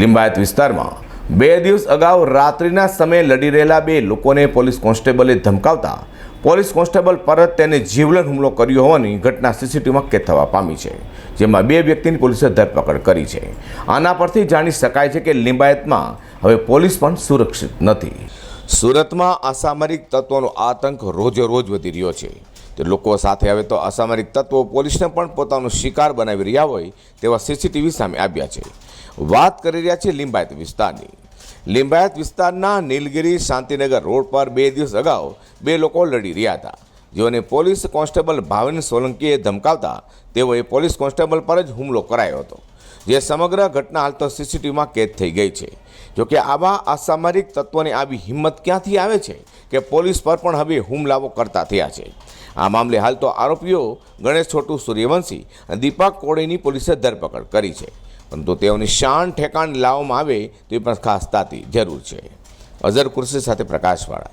લિંબાયત વિસ્તારમાં બે દિવસ અગાઉ રાત્રિના સમયે લડી રહેલા બે લોકોને પોલીસ કોન્સ્ટેબલે ધમકાવતા પોલીસ કોન્સ્ટેબલ પરત તેને જીવલેણ હુમલો કર્યો હોવાની ઘટના સીસીટીવીમાં કેદ થવા પામી છે, જેમાં બે વ્યક્તિની પોલીસે ધરપકડ કરી છે. આના પરથી જાણી શકાય છે કે લિંબાયતમાં હવે પોલીસ પણ સુરક્ષિત નથી. સુરતમાં અસામરિક તત્વોનો આતંક રોજે રોજ વધી રહ્યો છે. તે લોકો સાથે હવે તો અસામરિક તત્વો પોલીસને પણ પોતાનો શિકાર બનાવી રહ્યા હોય તેવા સીસીટીવી સામે આવ્યા છે. વાત કરી રહ્યા છે લિંબાયત વિસ્તારની. લિંબાયત વિસ્તારના નીલગિરી શાંતિનગર રોડ પર બે દિવસ અગાઉ બે લોકો લડી રહ્યા હતા. જેઓને પોલીસ કોન્સ્ટેબલ ભાવિન સોલંકીએ ધમકાવતા તેઓએ પોલીસ કોન્સ્ટેબલ પર જ હુમલો કરાયો હતો, જે સમગ્ર ઘટના હાલ તો સીસીટીવીમાં કેદ થઈ ગઈ છે. જોકે આવા અસામરિક તત્વોની આવી હિંમત ક્યાંથી આવે છે કે પોલીસ પર પણ હવે હુમલાઓ કરતા થયા છે? આ મામલે હાલ તો આરોપીઓ ગણેશ છોટુ સૂર્યવંશી અને દીપક કોળીની પોલીસે ધરપકડ કરી છે. પરંતુ તેઓની શાન ઠેકાણ લાવવામાં આવે તે પણ ખાસ તાતી જરૂર છે. અઝર કુર્સી સાથે પ્રકાશવાળા.